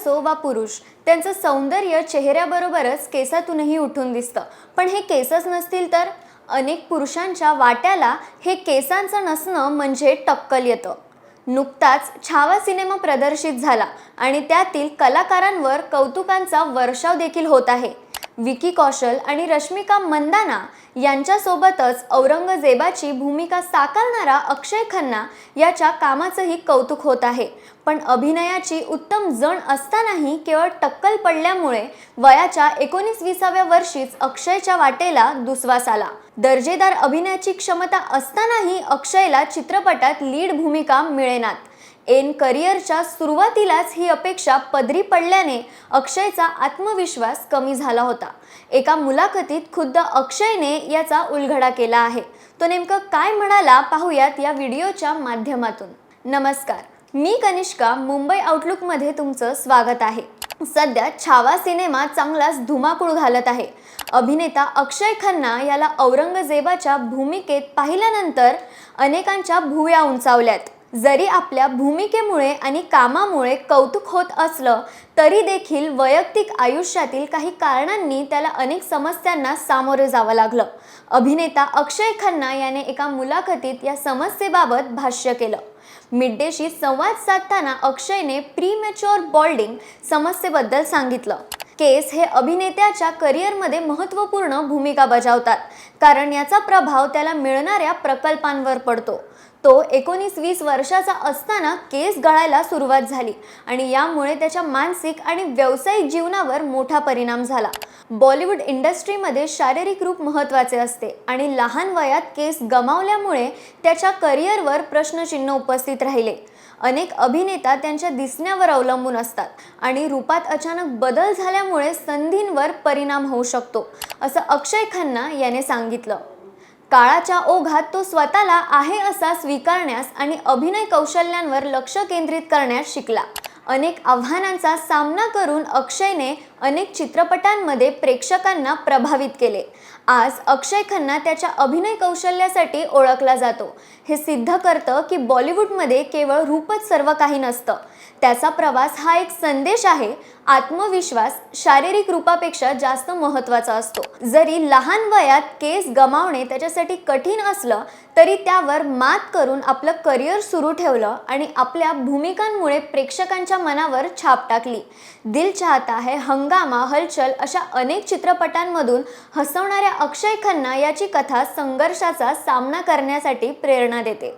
असो वा पुरुष त्यांचं सौंदर्य चेहऱ्याबरोबरच केसातूनही उठून दिसतं. पण हे केसच नसतील तर? अनेक पुरुषांच्या वाट्याला हे केसांचं नसणं म्हणजे टक्कल येतं. नुकताच छावा सिनेमा प्रदर्शित झाला आणि त्यातील कलाकारांवर कौतुकांचा वर्षाव देखील होत आहे. विकी कौशल आणि रश्मिका मंदाना यांच्यासोबतच औरंगजेबाची भूमिका साकारणारा अक्षय खन्ना याच्या कामाचंही कौतुक होत आहे. पण अभिनयाची उत्तम जण असतानाही केवळ टक्कल पडल्यामुळे वयाच्या एकोणीस विसाव्या वर्षीच अक्षयच्या वाटेला दुसवास आला. दर्जेदार अभिनयाची क्षमता असतानाही अक्षयला चित्रपटात लीड भूमिका मिळेनात. एन करिअरच्या सुरुवातीलाच ही अपेक्षा पदरी पडल्याने अक्षयचा आत्मविश्वास कमी झाला होता. एका मुलाखतीत खुद्द अक्षयने याचा उलगडा केला आहे. तो नेमकं काय म्हणाला पाहूयात या व्हिडिओच्या माध्यमातून. नमस्कार मी कनिष्का मुंबई आउटलुकमध्ये तुमचं स्वागत आहे. सध्या छावा सिनेमा चांगलाच धुमाकूळ घालत आहे. अभिनेता अक्षय खन्ना याला औरंगजेबाच्या भूमिकेत पाहिल्यानंतर अनेकांच्या भुया उंचावल्यात. जरी आपल्या भूमिकेमुळे आणि कामामुळे कौतुक होत असलं तरी देखील वैयक्तिक आयुष्यातील काही कारणांनी त्याला अनेक समस्यांना सामोरे जावं लागलं. अभिनेता अक्षय खन्ना याने एका मुलाखतीत या समस्येबाबत भाष्य केलं. मिड संवाद साधताना अक्षयने प्रीमॅच्युअर बॉल्डिंग समस्येबद्दल सांगितलं. केस हे अभिनेत्याच्या करिअरमध्ये महत्त्वपूर्ण भूमिका बजावतात. कारण याचा प्रभाव त्याला मिळणाऱ्या प्रकल्पांवर पडतो. तो एकोणीस वीस वर्षाचा असताना केस गळायला सुरुवात झाली आणि यामुळे त्याच्या मानसिक आणि व्यावसायिक जीवनावर मोठा परिणाम झाला. बॉलिवूड इंडस्ट्रीमध्ये शारीरिक रूप महत्त्वाचे असते आणि लहान वयात केस गमावल्यामुळे त्याच्या करिअरवर प्रश्नचिन्ह उपस्थित राहिले. अनेक अभिनेता त्यांच्या दिसण्यावर अवलंबून असतात आणि रूपात अचानक बदल झाल्यामुळे संधींवर परिणाम होऊ शकतो असं अक्षय खन्ना याने सांगितलं. काळाच्या ओघात तो स्वतःला आहे असा स्वीकारण्यास आणि अभिनय कौशल्यांवर लक्ष केंद्रित करण्यास शिकला. अनेक आव्हानांचा सामना करून अक्षयने अनेक चित्रपटांमध्ये प्रेक्षकांना प्रभावित केले. आज अक्षय खन्ना त्याच्या अभिनय कौशल्यासाठी ओळखला जातो. हे सिद्ध करतं की बॉलिवूडमध्ये केवळ रूपच सर्व काही नसतं. त्याचा प्रवास हा एक संदेश आहे. आत्मविश्वास शारीरिक रूपापेक्षा जास्त महत्त्वाचा असतो. जरी लहान वयात केस गमावणे त्याच्यासाठी कठीण असलं तरी त्यावर मात करून आपलं करिअर सुरू ठेवलं आणि आपल्या भूमिकांमुळे प्रेक्षकांच्या मनावर छाप टाकली. दिल चाहता है हंगामा हलचल अशा अनेक चित्रपटांमधून हसवणाऱ्या अक्षय खन्ना याची कथा संघर्षाचा सामना करण्यासाठी प्रेरणा देते.